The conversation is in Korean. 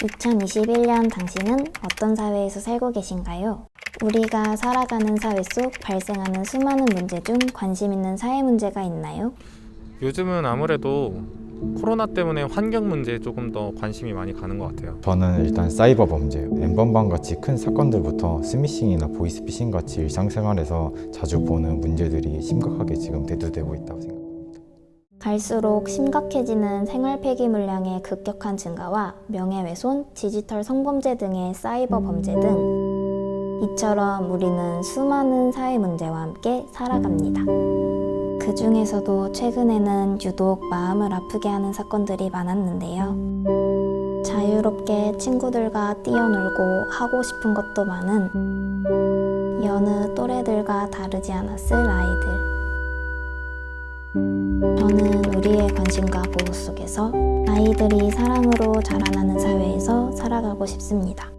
2021년 당신은 어떤 사회에서 살고 계신가요? 우리가 살아가는 사회 속 발생하는 수많은 문제 중 관심 있는 사회 문제가 있나요? 요즘은 아무래도 코로나 때문에 환경 문제에 조금 더 관심이 많이 가는 것 같아요. 저는 일단 사이버 범죄요. 엠번방 같이 큰 사건들부터 스미싱이나 보이스피싱 같이 일상생활에서 자주 보는 문제들이 심각하게 지금 대두되고 있다고 생각합니다. 갈수록 심각해지는 생활 폐기 물량의 급격한 증가와 명예훼손, 디지털 성범죄 등의 사이버 범죄 등 이처럼 우리는 수많은 사회 문제와 함께 살아갑니다. 그 중에서도 최근에는 유독 마음을 아프게 하는 사건들이 많았는데요. 자유롭게 친구들과 뛰어놀고 하고 싶은 것도 많은 여느 또래들과 다르지 않았을 아이들. 저는 우리의 관심과 보호 속에서 아이들이 사랑으로 자라나는 사회에서 살아가고 싶습니다.